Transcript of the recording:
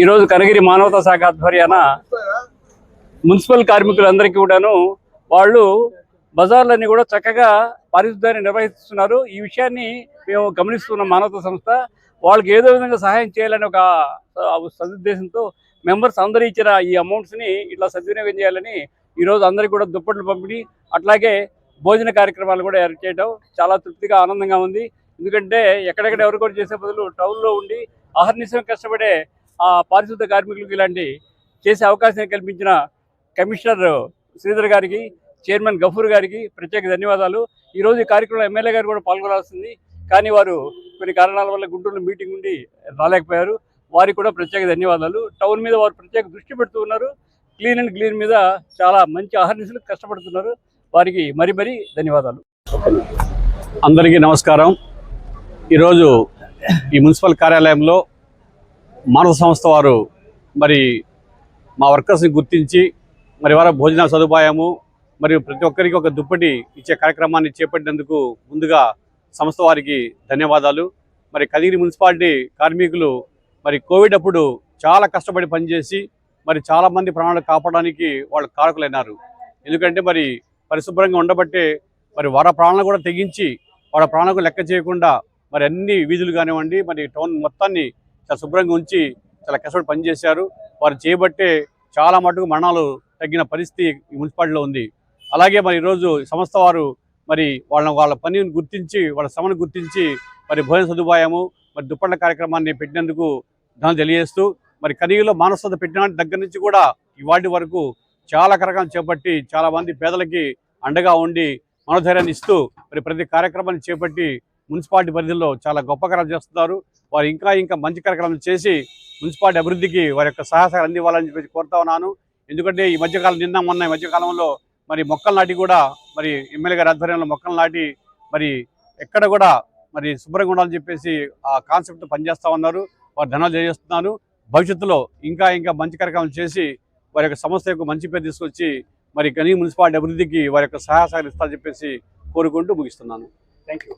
ఈరోజు కనగిరి మానవతా శాఖ ఆధ్వర్యాన మున్సిపల్ కార్మికులందరికీ కూడాను వాళ్ళు బజార్లన్నీ కూడా చక్కగా పారిశుద్ధ్యాన్ని నిర్వహిస్తున్నారు. ఈ విషయాన్ని మేము గమనిస్తున్న మానవతా సంస్థ వాళ్ళకి ఏదో విధంగా సహాయం చేయాలని ఒక సదుద్దేశంతో మెంబర్స్ అందరూ ఇచ్చిన ఈ అమౌంట్స్ని ఇట్లా సద్వినియోగం చేయాలని ఈరోజు అందరికీ కూడా దుప్పట్లు పంపిణీ అట్లాగే భోజన కార్యక్రమాలు కూడా ఏర్పాటు చేయడం చాలా తృప్తిగా ఆనందంగా ఉంది. ఎందుకంటే ఎక్కడెక్కడ ఎవరు కూడా చేసే బదులు టౌన్లో ఉండి ఆహర్నిశం కష్టపడే ఆ పారిశుద్ధ కార్మికులకు ఇలాంటి చేసే అవకాశాన్ని కల్పించిన కమిషనర్ శ్రీధర్ గారికి చైర్మన్ గఫూర్ గారికి ప్రత్యేక ధన్యవాదాలు. ఈరోజు ఈ కార్యక్రమంలో ఎమ్మెల్యే గారు కూడా పాల్గొనాల్సింది. కానీ వారు కొన్ని కారణాల వల్ల గుంటూరులో మీటింగ్ ఉండి రాలేకపోయారు. వారికి కూడా ప్రత్యేక ధన్యవాదాలు. టౌన్ మీద వారు ప్రత్యేక దృష్టి పెడుతూ ఉన్నారు. క్లీన్ అండ్ క్లీన్ మీద చాలా మంచి అహర్నిశలు కష్టపడుతున్నారు. వారికి మరి మరీ ధన్యవాదాలు. అందరికీ నమస్కారం. ఈరోజు ఈ మున్సిపల్ కార్యాలయంలో మానవ సంస్థ వారు మరి మా వర్కర్స్ని గుర్తించి మరి వారి భోజన సదుపాయము మరియు ప్రతి ఒక్కరికి ఒక దుప్పటి ఇచ్చే కార్యక్రమాన్ని చేపట్టినందుకు ముందుగా సంస్థ వారికి ధన్యవాదాలు. మరి కదిగిరి మున్సిపాలిటీ కార్మికులు మరి కోవిడ్ అప్పుడు చాలా కష్టపడి పనిచేసి మరి చాలామంది ప్రాణాలు కాపాడడానికి వాళ్ళు కారకులైనారు. ఎందుకంటే మరి పరిశుభ్రంగా ఉండబట్టే మరి వారి ప్రాణాలు కూడా తెగించి వాళ్ళ ప్రాణాలకు లెక్క చేయకుండా మరి అన్ని వీధులు కానివ్వండి మరి టౌన్ మొత్తాన్ని చాలా శుభ్రంగా ఉంచి చాలా కష్టపడి పనిచేశారు. వారు చేయబట్టే చాలా మటుకు మరణాలు తగ్గిన పరిస్థితి ఈ మున్సిపాలిటీలో ఉంది. అలాగే మరి ఈరోజు సంస్థ వారు మరి వాళ్ళ వాళ్ళ పనిని గుర్తించి వాళ్ళ శ్రమను గుర్తించి మరి భోజన సదుపాయము మరి దుప్పట్ల కార్యక్రమాన్ని పెట్టినందుకు ధనం తెలియజేస్తూ మరి కనీలో మానవత పెట్టిన దగ్గర నుంచి కూడా ఇవాటి వరకు చాలా కార్యక్రమాలు చేపట్టి చాలా మంది పేదలకి అండగా ఉండి మనోధైర్యాన్ని ఇస్తూ మరి ప్రతి కార్యక్రమాన్ని చేపట్టి మున్సిపాలిటీ పరిధిలో చాలా గొప్ప కార్యాలు చేస్తున్నారు. వారు ఇంకా ఇంకా మంచి కార్యక్రమాలు చేసి మున్సిపాలిటీ అభివృద్ధికి వారి యొక్క సహాయకాలు అందివ్వాలని చెప్పి కోరుతా ఉన్నాను. ఎందుకంటే ఈ మధ్యకాలం నిన్న మొన్న ఈ మధ్యకాలంలో మరి మొక్కలు నాటి కూడా మరి ఎమ్మెల్యే గారి ఆధ్వర్యంలో మొక్కలు నాటి మరి ఎక్కడ కూడా మరి శుభ్రంగా ఉండాలని చెప్పేసి ఆ కాన్సెప్ట్ పనిచేస్తా ఉన్నారు. వారు ధనాలు తెలియజేస్తున్నారు భవిష్యత్తులో ఇంకా ఇంకా మంచి కార్యక్రమాలు చేసి వారి యొక్క సంస్థ యొక్క మంచి పేరు తీసుకొచ్చి మరి గని మున్సిపాలిటీ అభివృద్ధికి వారి యొక్క సహాయ సహకరిస్తారని చెప్పేసి కోరుకుంటూ ముగిస్తున్నాను. Thank you